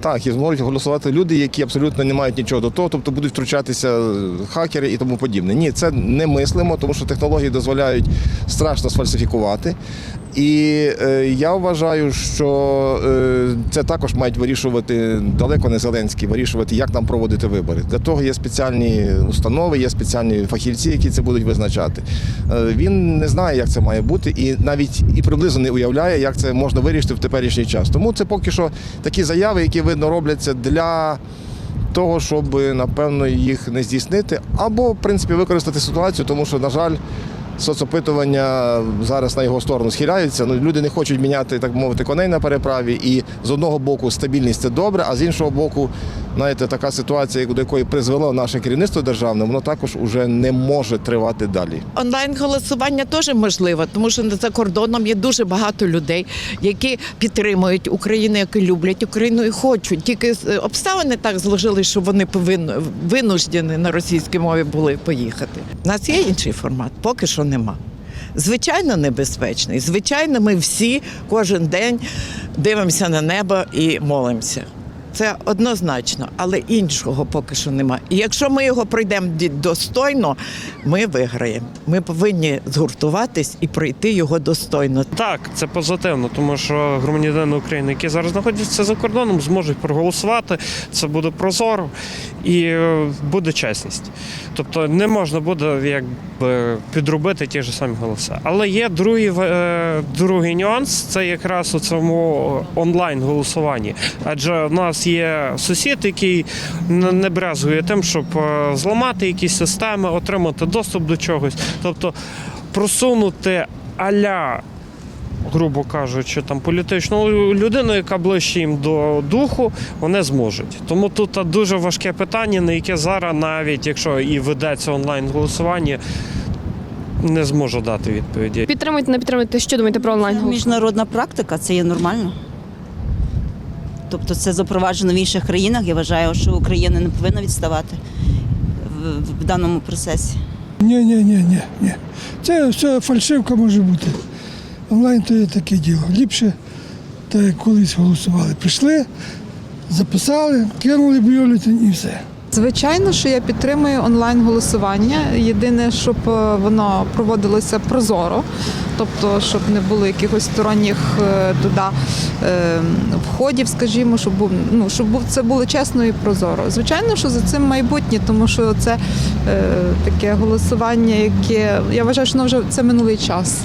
Так, і зможуть голосувати люди, які абсолютно не мають нічого до того, тобто будуть втручатися хакери і тому подібне. Ні, це не мислимо, тому що технології дозволяють страшно сфальсифікувати. І е, я вважаю, що е, це також мають вирішувати далеко не Зеленський, вирішувати, як нам проводити вибори. Для того є спеціальні установи, є спеціальні фахівці, які це будуть визначати. Е, він не знає, як це має бути, і навіть і приблизно не уявляє, як це можна вирішити в теперішній час. Тому це поки що такі заяви, які видно робляться для того, щоб напевно їх не здійснити, або в принципі використати ситуацію, тому що, на жаль, соцопитування зараз на його сторону схиляються. Ну, люди не хочуть міняти, так мовити, коней на переправі. І з одного боку стабільність це добре, а з іншого боку, знаєте, така ситуація, до якої призвело наше керівництво державне, воно також уже не може тривати далі. Онлайн голосування теж можливо, тому що за кордоном є дуже багато людей, які підтримують Україну, які люблять Україну і хочуть. Тільки е, обставини так зложили, що вони повинні винуждені на російській мові були поїхати. У нас є інший формат, поки що нема. Звичайно, небезпечний. Звичайно, ми всі кожен день дивимося на небо і молимося. Це однозначно, але іншого поки що немає. І якщо ми його пройдемо достойно, ми виграємо. Ми повинні згуртуватись і пройти його достойно. Так, це позитивно, тому що громадяни України, які зараз знаходяться за кордоном, зможуть проголосувати. Це буде прозоро і е, буде чесність. Тобто не можна буде якби підробити ті ж самі голоси. Але є другий, е, другий нюанс це якраз у цьому онлайн голосуванні. Адже в нас є сусід, який не брезгує тим, щоб е, зламати якісь системи, отримати доступ до чогось. Тобто просунути аля грубо кажучи, там політичну людину, яка ближче їм до духу, вони зможуть. Тому тут дуже важке питання, на яке зараз, навіть якщо і ведеться онлайн голосування, не зможу дати відповіді. Підтримуйте, не підтримуйте. Що думаєте про онлайн голосування? Міжнародна практика це є нормально. Тобто це запроваджено в інших країнах. Я вважаю, що Україна не повинна відставати в, в даному процесі. Ні, ні, ні, ні, ні. Це все фальшивка може бути. Онлайн то є таке діло. Ліпше, так як колись голосували. Прийшли, записали, кинули бюлетень і все. Звичайно, що я підтримую онлайн голосування. Єдине, щоб е, воно проводилося прозоро, тобто, щоб не було якихось сторонніх е, туди е, входів, скажімо, щоб був ну щоб був це було чесно і прозоро. Звичайно, що за цим майбутнє, тому що це е, таке голосування, яке я вважаю, що воно вже це минулий час.